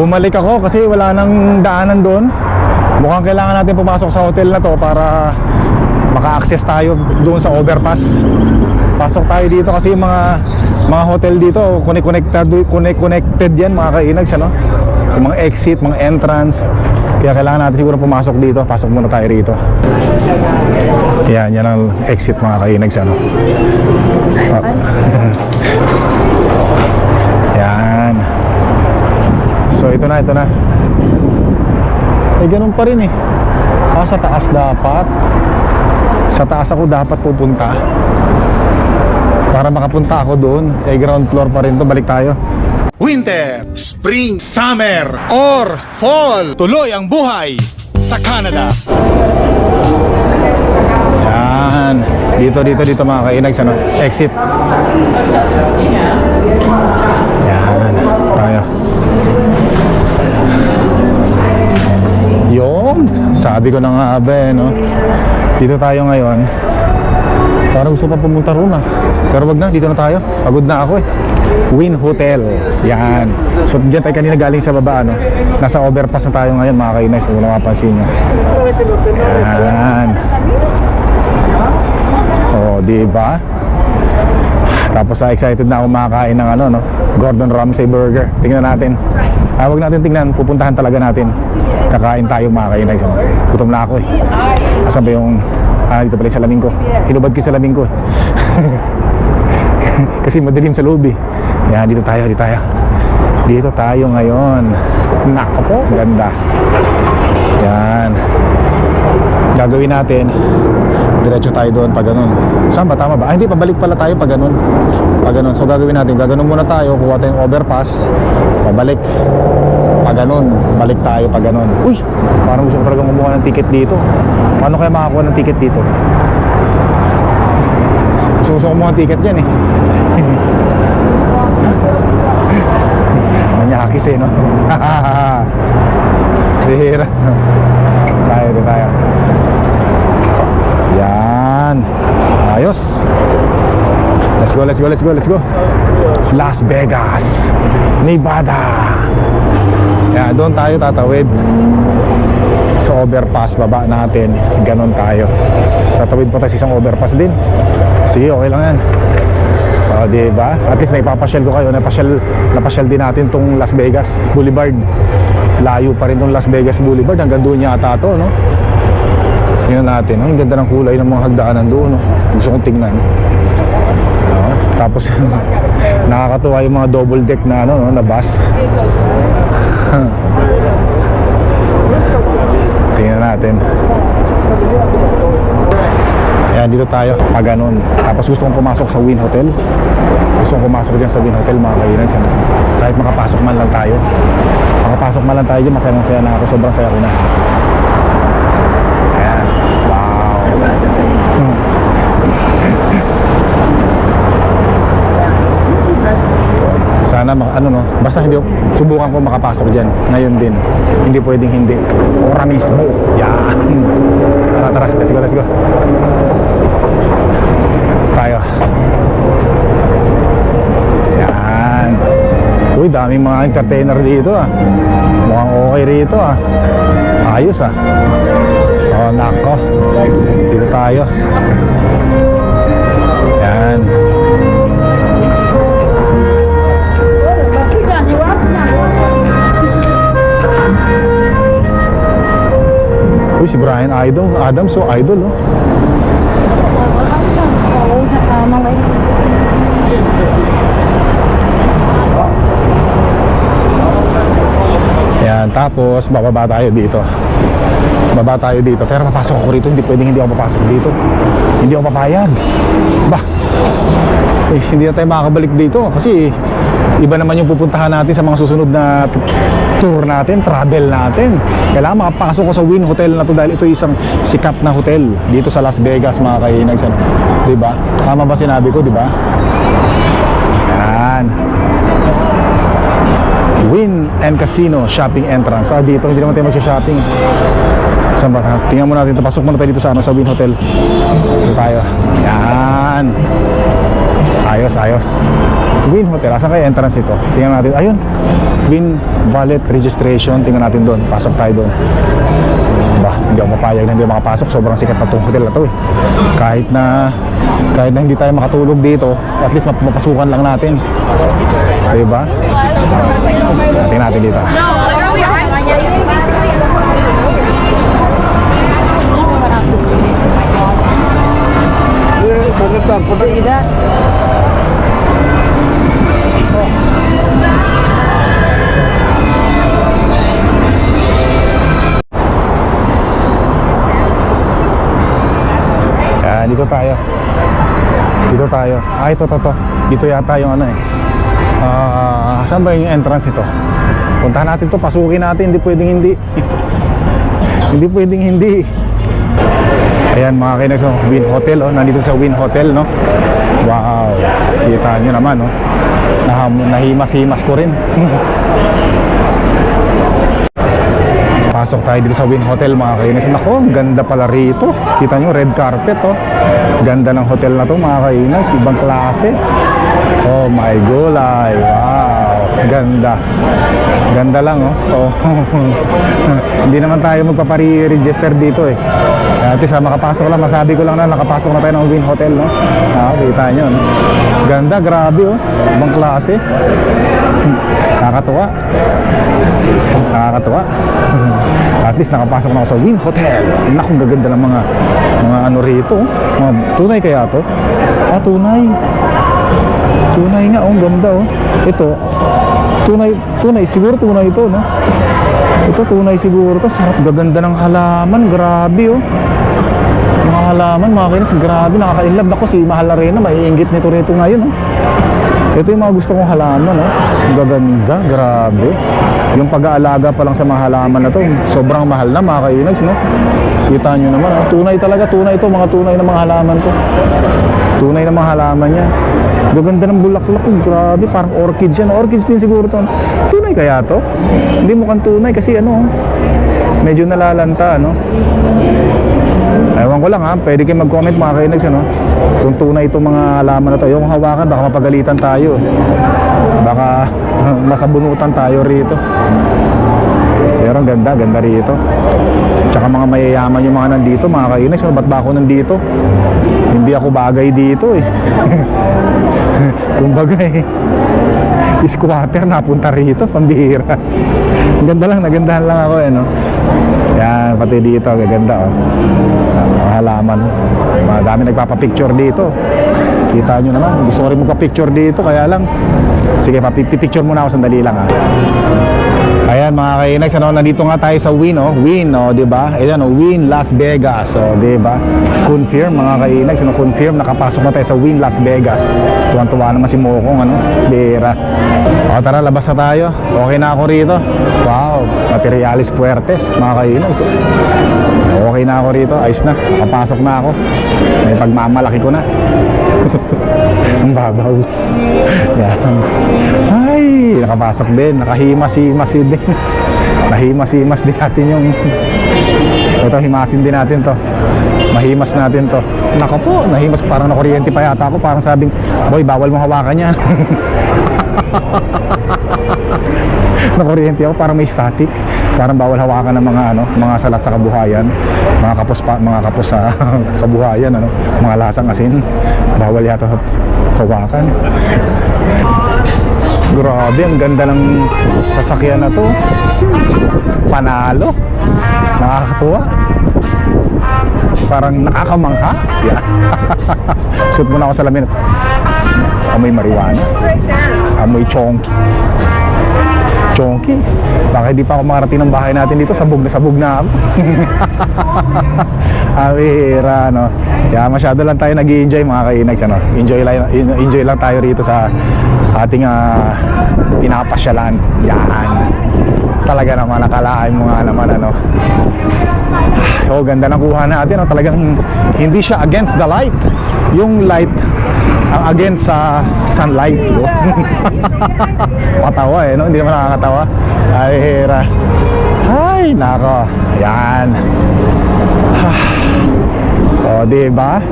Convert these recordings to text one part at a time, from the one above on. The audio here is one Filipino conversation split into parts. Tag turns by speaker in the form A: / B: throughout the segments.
A: bumalik ako kasi wala nang daanan doon. Mukhang kailangan natin pumasok sa hotel na to para maka-access tayo doon sa overpass. Pasok tayo dito kasi yung mga mga hotel dito connected connected yan mga kainags ano. Yung mga exit, mga entrance. Kaya kailangan natin siguro pumasok dito. Pasok muna tayo rito. Yan, yan ang exit mga kainags ano. Ah. Yan. So ito na, ito na. Eh ganun pa rin eh. Ah, sa taas dapat. Sa taas ako dapat pupunta. Para makapunta ako doon. Eh ground floor pa rin to. Balik tayo.
B: Winter, Spring, Summer, or Fall. Tuloy ang buhay sa Canada.
A: Yan. Dito, dito, dito mga kainags. Ano? Exit. Yan. Tayo. Yung, sabi ko na nga ba eh, no? Dito tayo ngayon. Parang gusto pa pumunta roon ah. Pero wag na, dito na tayo. Pagod na ako eh. Win Hotel. Yan. So dyan tayo kanina galing sa baba, ano? Nasa overpass na tayo ngayon, mga kainay. Kung napapansin nyo. Yan. Oh, di ba? Tapos ah, excited na ako makakain ng ano, no? Gordon Ramsay Burger. Tingnan natin. Ah, wag natin tingnan, pupuntahan talaga natin. Kakain tayo mga kainay. Gutom na ako eh. Asan ba yung Ah, dito pala yung salamin ko. Hinubad ko yung salamin ko. Kasi madilim sa loob eh. Yan, dito tayo, dito tayo. Dito tayo ngayon. Nako po, ganda. Yan. Gagawin natin, diretso tayo doon pag ganun. Saan ba? Tama ba? Ah, hindi, pabalik pala tayo pag ganun. Pag ganun. So gagawin natin, gaganon muna tayo, kuha tayong overpass, pabalik. Pag ganun, balik tayo pag ganun. Uy, parang gusto ko talaga kumuha ng ticket dito. Paano kaya makakuha ng ticket dito? Gusto gusto kumuha ng ticket dyan eh. Manyakis eh, no? Sihira. tayo, tayo. Yan. Ayos. Let's go, let's go, let's go, let's go. Las Vegas, Nevada. Yan, doon tayo tatawid. Sa overpass, baba natin. Ganon tayo. Tatawid pa tayo sa isang overpass din. Sige, okay lang yan. O, di ba? At least naipapasyal ko kayo. Napasyal, napasyal din natin tong Las Vegas Boulevard. Layo pa rin tong Las Vegas Boulevard. Hanggang doon yata to, no? Tingnan natin. Oh, ang ganda ng kulay ng mga hagdaanan doon. Gusto kong tingnan. No? Tapos, nakakatuwa yung mga double deck na, ano, no, na bus. Tingnan natin. Ayan, dito tayo. Pag ganun. Tapos gusto kong pumasok sa Win Hotel. Gusto kong pumasok dyan sa Win Hotel, mga kainan. Sana. Kahit makapasok man lang tayo. Makapasok man lang tayo dyan, masayang saya na ako. Sobrang saya ko na. Ayan. Wow. Sana mak ano no, basta hindi subukan ko makapasok diyan ngayon din. Hindi pwedeng hindi. Ora mismo. Yan. Tara tara, let's go, let's go. Tayo. Yan. Uy, daming mga entertainer dito ah. Mukhang okay rito ah. Ayos ah. Oh, nako. Dito tayo. Uy, si Brian Idol. Adam, so idol, oh. Yan, tapos bababa tayo dito. Baba tayo dito. Pero papasok ako rito, hindi pwedeng hindi ako papasok dito. Hindi ako papayag. Bah, eh, hindi na tayo makakabalik dito kasi iba naman yung pupuntahan natin sa mga susunod na tour natin, travel natin. Kailangan makapasok ko sa Win Hotel na to dahil ito isang sikat na hotel dito sa Las Vegas mga kainags. Ano? Diba? Tama ba sinabi ko, diba? Yan. Win and Casino shopping entrance. Ah, dito hindi naman tayo magsha-shopping. Saan ba? Tingnan mo natin. Pasok muna tayo dito sa, ano, sa Win Hotel. Dito tayo. Yan. Ayos, ayos. Win Hotel. Asan kaya entrance ito? Tingnan natin. Ayun. Win Wallet Registration. Tingnan natin doon. Pasok tayo doon. Ba, hindi ako mapayag na hindi makapasok. Sobrang sikat na itong hotel na to eh. Kahit na kahit na hindi tayo makatulog dito, at least map- mapasukan lang natin. Diba? Tingnan natin dito. Yan, dito tayo. Dito tayo. Ah, ito, to, to. Dito yata yung ano eh. Ah, saan ba yung entrance ito? Puntahan natin to, pasukin natin. Hindi pwedeng hindi. hindi pwedeng hindi. Ayan mga kainex, oh, Win Hotel, oh. Nandito sa Win Hotel, no? Wow. Kita nyo naman, oh. Naham, nahimas-himas ko rin. Pasok tayo dito sa Win Hotel mga kainis. Nako, ang ganda pala rito. Kita nyo, red carpet oh. Ganda ng hotel na to mga kainis. Ibang klase. Oh my gulay. Wow. Ganda. Ganda lang oh. oh. Hindi naman tayo magpapari-register dito eh. At least ah, makapasok lang. Masabi ko lang na nakapasok na tayo ng Win Hotel no. Ah, kita nyo no. Ganda, grabe oh. Ibang klase. Nakakatuwa. Nakakatuwa. At least nakapasok na ako sa Win Hotel. Naku, gaganda ng mga mga ano rito. Mga tunay kaya to? Ah, tunay. Tunay nga, oh, ganda oh. Ito, tunay, tunay, siguro tunay ito, no? Ito, tunay siguro to. Sarap, gaganda ng halaman, grabe oh. Mga halaman, mga kinis, grabe, nakaka-inlove. Ako, si Mahal Arena, maiinggit nito rito ngayon, oh. Ito yung mga gusto kong halaman, no? Ang gaganda, grabe. Yung pag-aalaga pa lang sa mga halaman na to, sobrang mahal na mga kainags, no? Kita nyo naman, oh. tunay talaga, tunay ito, mga tunay na mga halaman to. Tunay na mga halaman yan. Gaganda ng bulaklak, oh. grabe, parang orchids yan. Orchids din siguro to. Tunay kaya to? Hindi mukhang tunay kasi ano, oh, medyo nalalanta, no? Ewan ko lang ha, pwede kayo mag-comment mga kainags ano, kung tunay itong mga halaman na to. Yung hawakan, baka mapagalitan tayo. Baka masabunutan tayo rito. Pero ang ganda, ganda rito. Tsaka mga mayayaman yung mga nandito, mga kainags, ano, ba't ba ako nandito? Hindi ako bagay dito eh. Kumbaga eh, squatter napunta rito, pambihira. Ganda lang, nagandahan lang ako eh, no? Yan, pati dito, gaganda oh. Ah, Mga halaman. Madami nagpapapicture dito. Kita nyo naman, gusto ko rin magpa-picture dito, kaya lang, sige, papipicture muna ako sandali lang ha. Ayan mga kainags, ano, nandito nga tayo sa Win, oh. Win, oh, di ba? Ayan, oh, Win Las Vegas, oh, di ba? Confirm mga kainags, ano, confirm, nakapasok na tayo sa Win Las Vegas. Tuwan-tuwa naman si Mokong, ano, bira. O, tara, labas na tayo. Okay na ako rito. Wow, materialis puertes, mga kainags. Okay na ako rito, ayos na, papasok na ako. May pagmamalaki ko na. Ang babaw. Yan. Ay, nakapasok din. Nakahimas-himas din. Nahimas-himas din natin yung... Ito, himasin din natin to. Mahimas natin to. Nako po, nahimas parang nakuryente pa yata ako. Parang sabing, boy, bawal mo hawakan yan. nakuryente ako, parang may static. Parang bawal hawakan ng mga ano, mga salat sa kabuhayan, mga kapos pa, mga kapos sa kabuhayan, ano, mga lasang asin. Bawal yata hawakan. Grabe, ang ganda ng sasakyan na to. Panalo. Nakakatuwa. Parang nakakamangha. Yeah. Suot muna ako sa lamin. Amoy marijuana. Amoy chonky. Chonky. Baka hindi pa ako makarating ng bahay natin dito. Sabog na sabog na ako. Awira, no? Kaya masyado lang tayo nag enjoy mga kainags, ano? Enjoy lang, enjoy lang tayo rito sa ating uh, pinapasyalan. Yan. Talaga naman, nakalaan mo nga naman, ano? Oh, ganda ng kuha natin. Oh. Talagang hindi siya against the light. Yung light ang against sa sunlight. Oh. Patawa eh, no? Hindi naman nakakatawa. Ay, hira. Ay, nako. Yan. O, di ba?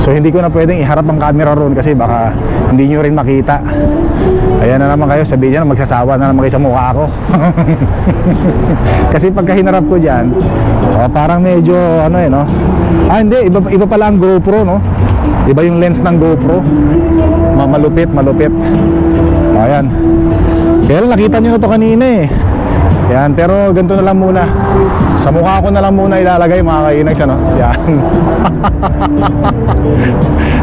A: So, hindi ko na pwedeng iharap ang camera roon kasi baka hindi nyo rin makita. Ayan na naman kayo, sabihin niya magsasawa na naman kayo sa mukha ko. Kasi pagka hinarap ko dyan, oh, parang medyo ano eh no. Ah hindi, iba, iba pala ang GoPro no. Iba yung lens ng GoPro. Ma- malupit, malupit. Ayan. Pero nakita nyo na to kanina eh. Yan, pero ganito na lang muna. Sa mukha ko na lang muna ilalagay mga kainags ano. Yan.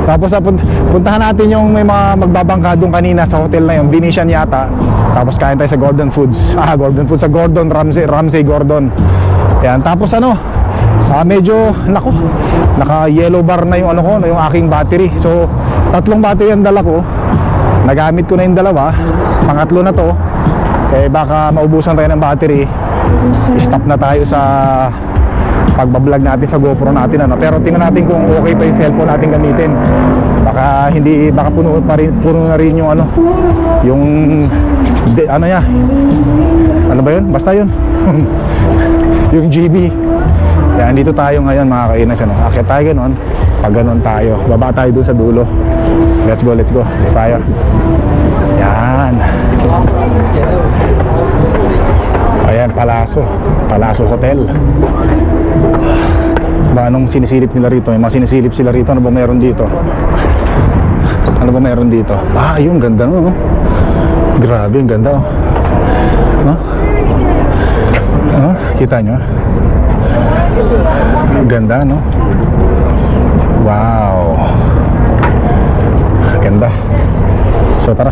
A: Tapos sa punt- puntahan natin yung may mga magbabangka doon kanina sa hotel na yung Venetian yata. Tapos kain tayo sa Gordon Foods. Ah, Gordon Foods sa Gordon Ramsay Ramsay Gordon. Yan, tapos ano? Ah, medyo nako. Naka yellow bar na yung ano ko, yung aking battery. So, tatlong battery ang dala ko. Nagamit ko na yung dalawa. Pangatlo na to. Eh baka maubusan tayo ng battery. Stop na tayo sa pagbablog natin sa GoPro natin ano. Pero tingnan natin kung okay pa yung cellphone natin gamitin. Baka hindi baka puno pa rin puno na rin yung ano yung de, ano ya. Ano ba 'yun? Basta 'yun. yung GB. Yan dito tayo ngayon mga kainas ano. Akit tayo ganun. Pag ganun tayo, baba tayo dun sa dulo. Let's go, let's go. Let's tayo. Yan. Ayan, Palaso. Palaso Hotel. Ba, anong sinisilip nila rito? May mga sinisilip sila rito. Ano ba meron dito? Ano ba meron dito? Ah, yung ganda no. no? Grabe, ang ganda oh. No? Ano? Kita nyo? Ganda, no? Wow. Ganda. So tara,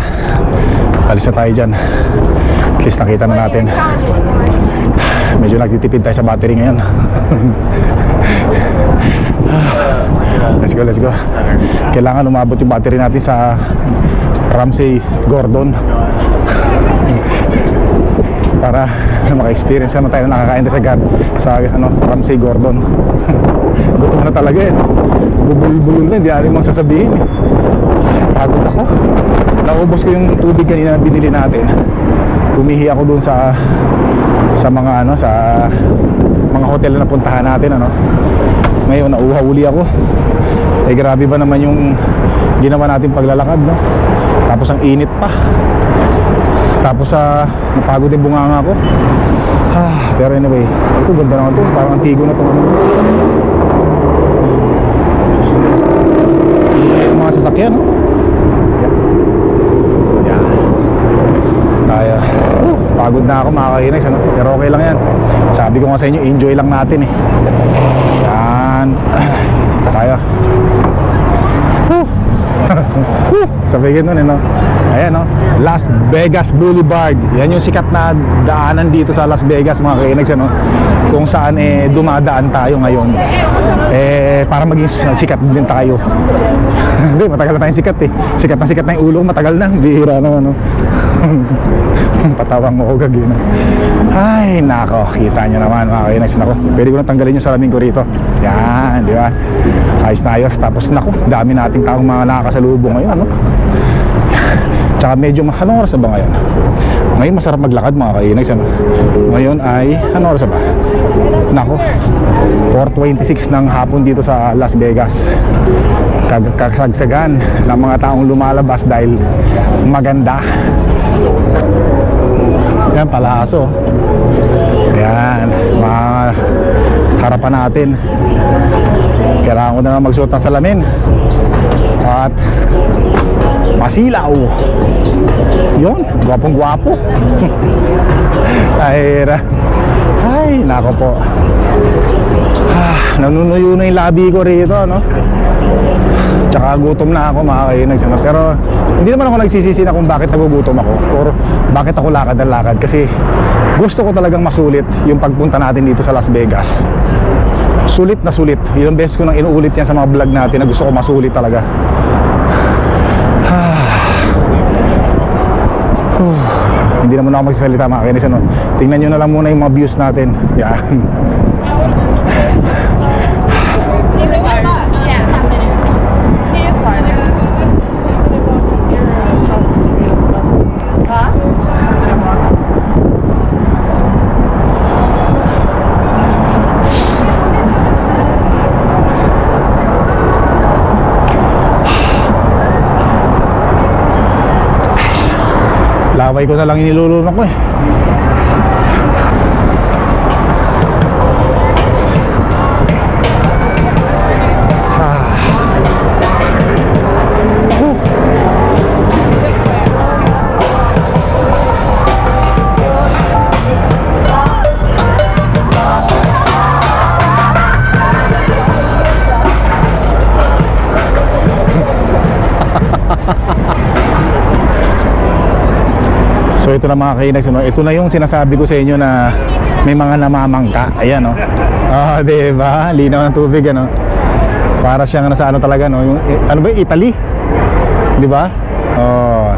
A: alis na tayo dyan. At least nakita na natin. Medyo nagtitipid tayo sa battery ngayon. let's go, let's go. Kailangan umabot yung battery natin sa Ramsey Gordon. Para maka-experience naman tayo na nakakain sa, gar- sa ano, Ramsey Gordon. Gutom na talaga eh. Bubulbulol na, hindi natin mang sasabihin eh. Pagod ako. Naubos ko yung tubig kanina na binili natin. Umihi ako dun sa sa mga ano sa mga hotel na napuntahan natin ano. Ngayon nauhaw uli ako. Eh grabe ba naman yung ginawa natin paglalakad no. Tapos ang init pa. Tapos sa napagod yung bunganga ko. Ah, pero anyway, ito ganda naman to. Parang antigo na to. Ano. Yung mga sasakyan, no? Yan. Yan. Tayo. Pagod na ako mga kainags, ano? Pero okay lang yan. Sabi ko nga sa inyo, enjoy lang natin eh. Yan. Tayo. Whew. Whew. Sabihin nun eh, no? Ayan, no? Las Vegas Boulevard. Yan yung sikat na daanan dito sa Las Vegas, mga kainags, ano? Kung saan eh, dumadaan tayo ngayon. Eh, para maging sikat din tayo. Hindi, matagal na tayong sikat eh. Sikat na sikat na yung ulo, matagal na. Bihira naman, no? Patawang mo ko gagina. Ay, nako. Kita nyo naman, mga kainas. Nako, pwede ko na tanggalin yung salamin ko rito. Yan, di ba? Ayos na ayos. Tapos, nako, dami nating taong mga nakakasalubong ngayon, ano? Tsaka medyo, anong oras na ba ngayon? Ngayon masarap maglakad mga kainags ano? Ngayon ay, anong oras ba? Nako, 4.26 ng hapon dito sa Las Vegas Kag- Kasagsagan ng mga taong lumalabas dahil maganda Yan, palaso Yan, mga harapan natin Kailangan ko na lang magsuot ng salamin. At masilaw. Yun, gwapong gwapo ay ay nako po. Ah, nanunuyo na yung labi ko rito no? Tsaka gutom na ako mga kainags ano? pero hindi naman ako nagsisisi na kung bakit nagugutom ako or bakit ako lakad ng lakad. Kasi gusto ko talagang masulit yung pagpunta natin dito sa Las Vegas sulit na sulit ilang beses ko nang inuulit yan sa mga vlog natin na gusto ko masulit talaga Hindi na muna ako magsasalita mga kainis ano. Tingnan nyo na lang muna yung mga views natin. Yan. Laway ko na lang inilulunok ko eh. So ito na mga kainags, no? ito na yung sinasabi ko sa inyo na may mga namamangka. Ayan, no? Ah, di ba? Linaw ng tubig, ano? Para siyang nasa ano talaga, no? Yung, eh, ano ba, Italy? Di ba? Oh.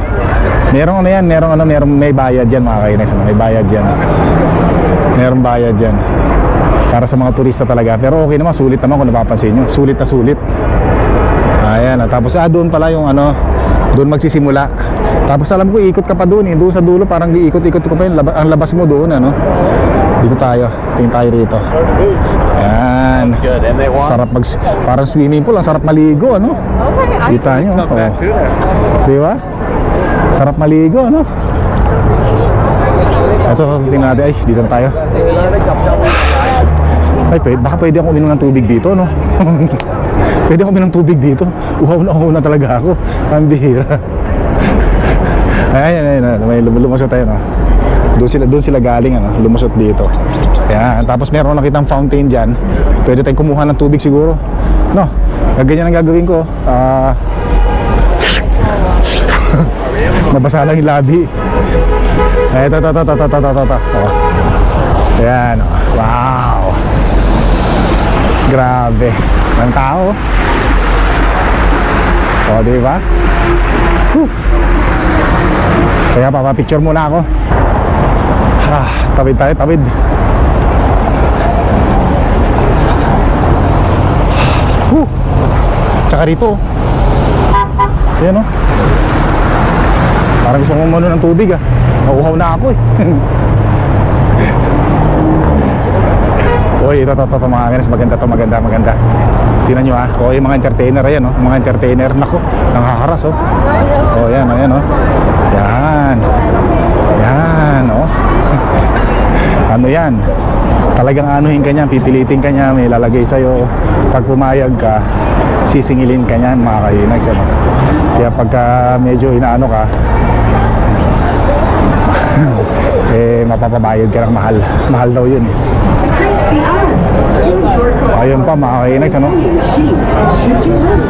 A: Merong ano yan, merong ano, merong may bayad yan mga kainags, no? May bayad yan. Merong bayad yan. Para sa mga turista talaga. Pero okay naman, sulit naman kung napapansin nyo. Sulit na sulit. Ayan, ah, tapos ah, doon pala yung ano, doon magsisimula. Tapos alam ko, ikot ka pa doon eh. Doon sa dulo, parang iikot-ikot ko pa yun. Laba, ang labas mo doon, ano. Dito tayo. Tingin tayo rito.
C: Want
A: Sarap mag, parang swimming pool. Ang sarap maligo, ano.
D: Okay, I
A: Kita nyo. Oh.
C: there.
A: Di ba? Sarap maligo, ano. Ito, tingnan natin. Ay, dito na tayo. Ay, pwede, baka pwede ako uminom ng tubig dito, no? pwede ako uminom ng tubig dito. Uhaw na uhaw na talaga ako. Ang bihira. Ayan, ayan, ayan. May lum- lumusot tayo, no? Doon sila, doon sila galing, ano? Lumusot dito. Ayan. Tapos meron nakitang fountain dyan. Pwede tayong kumuha ng tubig siguro. No? Ganyan ang gagawin ko. Ah... Nabasa lang yung labi. Eh, ito, ito, ito, ito, ito, ito, ito, ito. Oh. Ayan. oh. Wow. Grabe. Ang tao. O, di ba? Whew. Kaya papapicture muna ako. Ah, tawid tayo, tawid. Whew. Tsaka rito. oh. Ayan o. Parang gusto kong umano ng tubig ah. Nauuhaw na ako eh. Uy, ito, ito, ito, ito, mga kanis, maganda to, maganda, maganda. Tingnan nyo ah, o yung mga entertainer, ayan oh, mga entertainer, nako, nanghaharas oh. Oh, yan, oh, oh. Yan. Yan, oh. ano yan? Talagang anuhin ka niyan, pipilitin ka niya, may lalagay sa'yo. Pag pumayag ka, sisingilin ka niyan, mga kainags, ano. Kaya pagka medyo inaano ka, eh mapapabayad ka ng mahal. Mahal daw yun eh. Ayun pa mga kainags ano?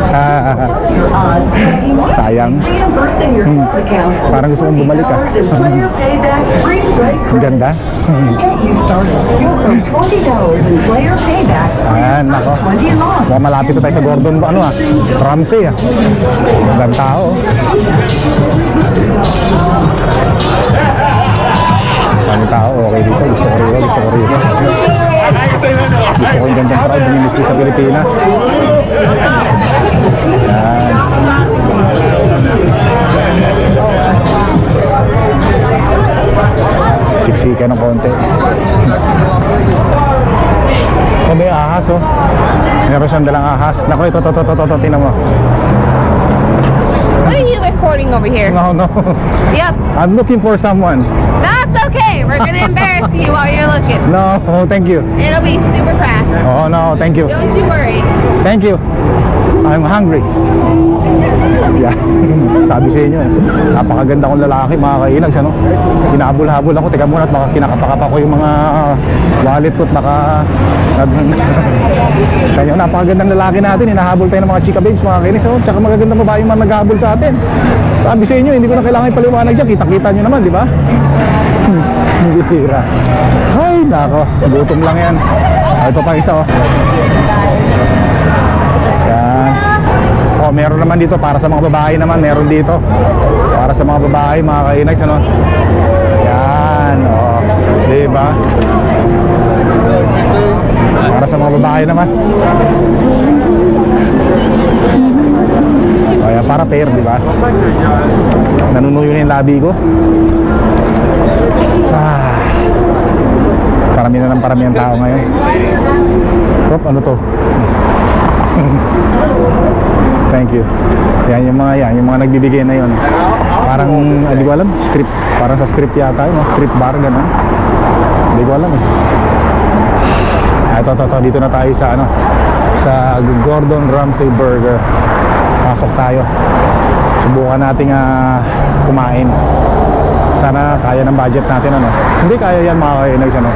E: Ah, ah, ah.
A: Sayang.
E: Hmm.
A: Parang gusto kong bumalik ah.
E: Hmm.
A: Ganda. Ayan, nako. Baka malapit na tayo sa Gordon ano ah. Ramsey ah. Magandang tao. Oh. Ang tao, okay dito. Gusto ko rito, gusto ko rito. Gusto ko yung gandang crowd, nimiss ko sa Pilipinas. Yan. Siksika ng konti. Oh, may ahas oh. Meron siyang dalang ahas. Naku, ito, ito, ito, ito, ito, mo.
D: What are you recording over here?
A: No, no.
D: Yep,
A: I'm looking for someone.
D: okay. We're gonna embarrass you while you're looking.
A: No, thank you.
D: It'll be super fast.
A: Oh, no, thank you.
D: Don't you worry.
A: Thank you. I'm hungry. Yeah. Sabi sa inyo eh. Napakaganda kong lalaki, mga kainags, ano? Hinahabol-habol ako. Teka muna at baka kinakapakap ako yung mga wallet ko at baka... Kanya, napakagandang lalaki natin. Hinahabol tayo ng mga chika babes, mga kainis. Oh. Tsaka magagandang babae yung mga naghahabol sa atin. Sabi sa inyo, hindi ko na kailangan ipaliwanag dyan. Kita-kita nyo naman, di ba? Tira. Ay, nako. Gutom lang yan. Ah, Ito pa isa, oh. Yan. Oh, meron naman dito para sa mga babae naman, meron dito. Para sa mga babae, mga kainags, ano? Yan, oh. Di ba? Para sa mga babae naman. Oh, yan, para pair, di ba? Nanunuyo na yung labi ko. Ah. Parami na ng parami ang tao ngayon. Top, ano to? Thank you. Yan yung mga yan, yung mga nagbibigay na yon. Parang, hindi ko alam, strip. Parang sa strip yata yun, strip bar, gano'n. Hindi ko alam eh. Ah, Ito, ito, ito, dito na tayo sa ano, sa Gordon Ramsay Burger. Pasok tayo. Subukan nating ah, kumain. Sana kaya ng budget natin ano. Hindi kaya yan mga kainags ano.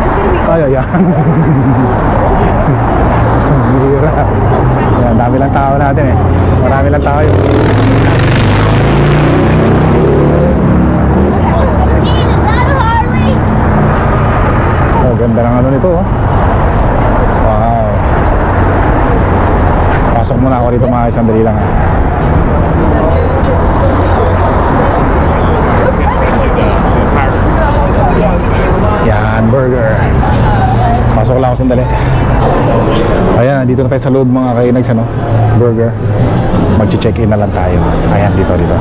A: Kaya yan. Bira. Yan, dami lang tao natin eh. Marami lang tayo. Oh, ganda ng ano nito oh. Wow. Pasok muna ako dito mga sandali lang ah. Yan, burger. Pasok lang ako sandali. Ayan, dito na tayo sa loob mga kainags, ano? Burger. Mag-check-in na lang tayo. Ayan, dito, dito.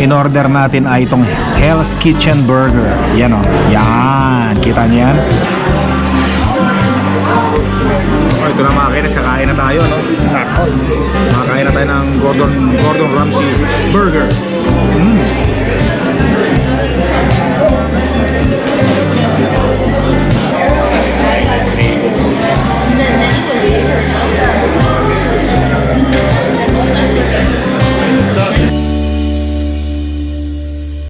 A: In order natin ay itong Hell's Kitchen Burger. Yan o. Yan. Kita niyo yan? Oh, ito na mga kainags. Kakain na tayo, no? Nako. Makakain na tayo ng Gordon, Gordon Ramsay Burger. Mm. here.